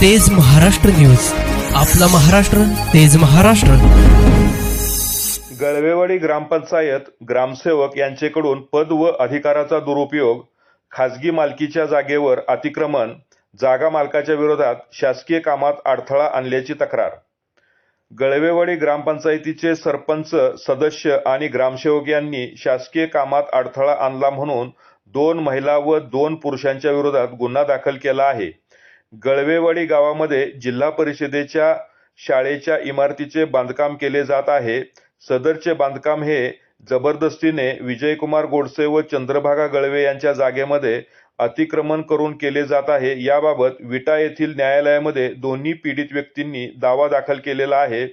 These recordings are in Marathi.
तेज महाराष्ट्र न्यूज. आपला महाराष्ट्र तेज महाराष्ट्र. गळवेवाडी ग्रामपंचायत ग्रामसेवक यांचेकडून पद व अधिकाराचा दुरुपयोग खाजगी मालकीच्या जागेवर अतिक्रमण जागा मालकाच्या विरोधात शासकीय कामात अडथळा आणल्याची तक्रार. गळवेवाडी ग्रामपंचायतीचे सरपंच सदस्य आणि ग्रामसेवक यांनी शासकीय कामात अडथळा आणला म्हणून दोन महिला व दोन पुरुषांच्या विरोधात गुन्हा दाखल केला आहे. गळवेवाडी गावामध्ये जिल्हा परिषदेच्या शाळेच्या इमारतीचे बांधकाम केले जात आहे. सदरचे बांधकाम हे जबरदस्तीने विजयकुमार गोडसे व चंद्रभागा गळवे यांच्या जागेमध्ये अतिक्रमण करून केले जात आहे. याबाबत विटा येथील न्यायालयामध्ये दोन्ही पीडित व्यक्तींनी दावा दाखल केलेला आहे.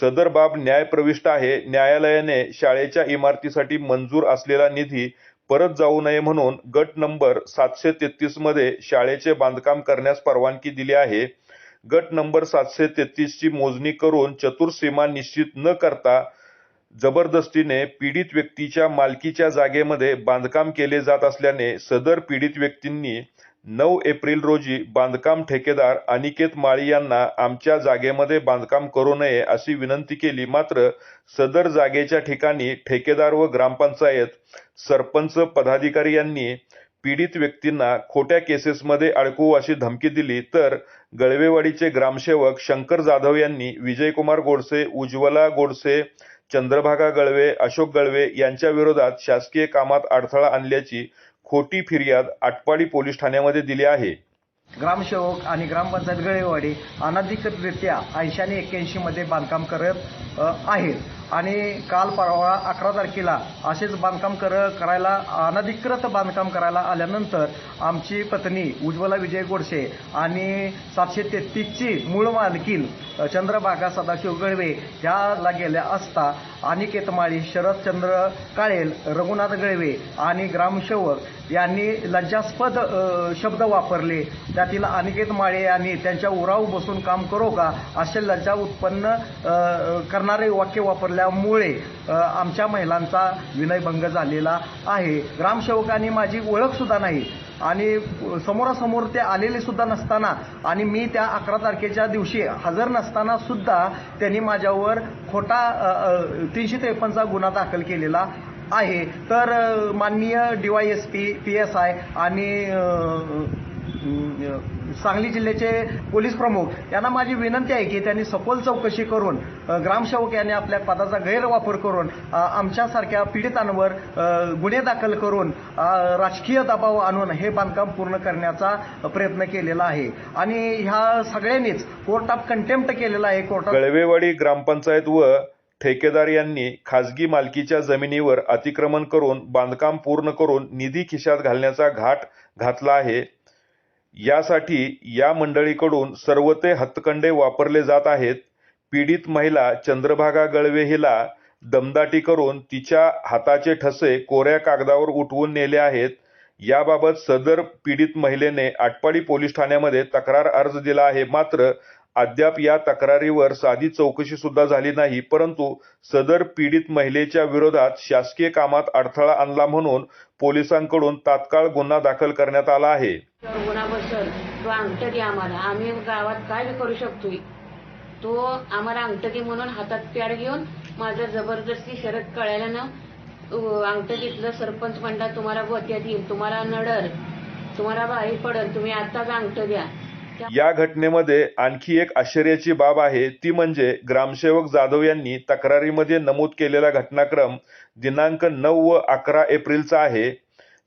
सदर बाब न्यायप्रविष्ट आहे. न्यायालयाने शाळेच्या इमारतीसाठी मंजूर असलेला निधी परत जाऊ नये म्हणून गट नंबर सातशे तेहतीसमध्ये शाळेचे बांधकाम करण्यास परवानगी दिली आहे. गट नंबर सातशे तेहतीस ची मोजणी करून चतुर्सीमा निश्चित न करता जबरदस्तीने पीडित व्यक्तीच्या मालकीच्या जागेमध्ये बांधकाम केले जात असल्याने सदर पीडित व्यक्तींनी नऊ एप्रिल रोजी बांधकाम ठेकेदार अनिकेत माळी यांना आमच्या जागेमध्ये बांधकाम करू नये अशी विनंती केली. मात्र सदर जागेच्या ठिकाणी ठेकेदार व ग्रामपंचायत सरपंच पदाधिकारी यांनी पीडित व्यक्तींना खोट्या केसेसमध्ये अडकवू अशी धमकी दिली. तर गळवेवाडीचे ग्रामसेवक शंकर जाधव यांनी विजयकुमार गोडसे उज्ज्वला गोडसे चंद्रभागा गळवे अशोक गळवे यांच्या विरोधात शासकीय कामात अडथळा आणल्याची खोटी फिर्याद आटपाडी पोलीस ठाण्यामध्ये दिली आहे. ग्रामसेवक आणि ग्रामपंचायत गळेवाडी अनधिकृतरित्या ऐंशी आणि एक्क्याऐंशीमध्ये बांधकाम करत आहेत. आणि काल परवा अकरा तारखेला असेच बांधकाम कर करायला अनधिकृत बांधकाम करायला आल्यानंतर आमची पत्नी उज्ज्वला विजय गोडसे आणि सातशे तेहतीसची मूळ मालकीन चंद्रभागा सदाशिव गळवे ह्याला गेल्या असता अनिकेत माळी शरदचंद्र काळेल रघुनाथ गळवे आणि ग्रामसेवक यांनी लज्जास्पद शब्द वापरले. त्यातील अनिकेत माळे यांनी त्यांच्या उराव बसून काम करो का असे लज्जा उत्पन्न करणारे वाक्य वापरले अ, आमच्या महिलांचा विनयभंग झालेला आहे. ग्रामसेवकांनी माझी ओळखसुद्धा नाही आणि समोरासमोर ते आलेले सुद्धा नसताना आणि मी त्या अकरा तारखेच्या दिवशी हजर नसताना सुद्धा त्यांनी माझ्यावर खोटा तीनशे त्रेपन्नचा गुन्हा दाखल केलेला आहे. तर माननीय D Y S P P S I आणि सांगली जिल्ह्याचे पोलीस प्रमुख यांना माझी विनंती आहे की त्यांनी सखोल चौकशी करून ग्रामसेवक यांनी आपल्या पदाचा गैरवापर करून आमच्यासारख्या पीडितांवर गुन्हे दाखल करून राजकीय दबाव आणून हे बांधकाम पूर्ण करण्याचा प्रयत्न केलेला आहे. आणि ह्या सगळ्यांनीच कोर्ट ऑफ कंटेम्प्ट केलेला आहे. कोर्ट गळवेवाडी ग्रामपंचायत व ठेकेदार यांनी खाजगी मालकीच्या जमिनीवर अतिक्रमण करून बांधकाम पूर्ण करून निधी खिशात घालण्याचा घाट घातला आहे. यासाठी या मंडळीकडून सर्व ते हतकंडे वापरले जात आहेत. पीडित महिला चंद्रभागा गळवे हिला दमदाटी करून तिच्या हाताचे ठसे कोऱ्या कागदावर उठवून नेले आहेत. याबाबत सदर पीडित महिलेने आटपाडी पोलीस ठाण्यामध्ये तक्रार अर्ज दिला आहे. मात्र अद्याप या तक्रारीवर साधी चौकशी सुद्धा झाली नाही परंतु सदर पीडित महिलेच्या विरोधात शासकीय कामात अडथळा आणला म्हणून पोलिसांकडून तात्काळ गुन्हा दाखल करण्यात आला आहे. आम्हाला. आम्ही गावात काय करू शकतोय? तो आम्हाला अंगठकी म्हणून हातात प्याड घेऊन माझा जबरदस्ती शरद कळायला ना अंगठकीतलं सरपंच म्हणला तुम्हाला गोत्यात येईल. तुम्हाला नडर तुम्हाला भारी पडल. तुम्ही आत्ताच अंगठ द्या. या घटनेमध्ये आणखी एक आश्चर्याची बाब आहे. ती म्हणजे ग्रामसेवक जाधव यांनी तक्रारीमध्ये नमूद केलेला घटनाक्रम दिनांक नऊ व अकरा एप्रिलचा आहे.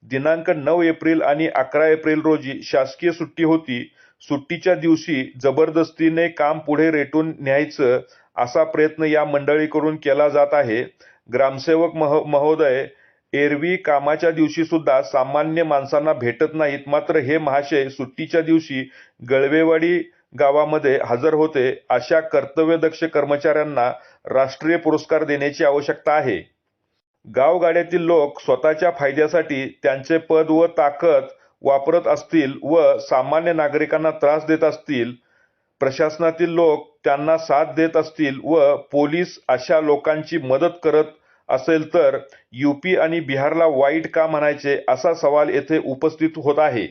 दिनांक नऊ एप्रिल आणि अकरा एप्रिल रोजी शासकीय सुट्टी होती. सुट्टीच्या दिवशी जबरदस्तीने काम पुढे रेटून न्यायचं असा प्रयत्न या मंडळीकडून केला जात आहे. ग्रामसेवक मह महोदय एरवी कामाच्या दिवशी सुद्धा सामान्य माणसांना भेटत नाहीत. मात्र हे महाशय सुट्टीच्या दिवशी गळवेवाडी गावामध्ये हजर होते. अशा कर्तव्यदक्ष कर्मचाऱ्यांना राष्ट्रीय पुरस्कार देण्याची आवश्यकता आहे. गावगाड्यातील लोक स्वतःच्या फायद्यासाठी त्यांचे पद व ताकद वापरत असतील व सामान्य नागरिकांना त्रास देत असतील. प्रशासनातील लोक त्यांना साथ देत असतील व पोलीस अशा लोकांची मदत करत असेल तर यूपी आणि बिहारला वाईट का म्हणायचे असा सवाल येथे उपस्थित होत आहे.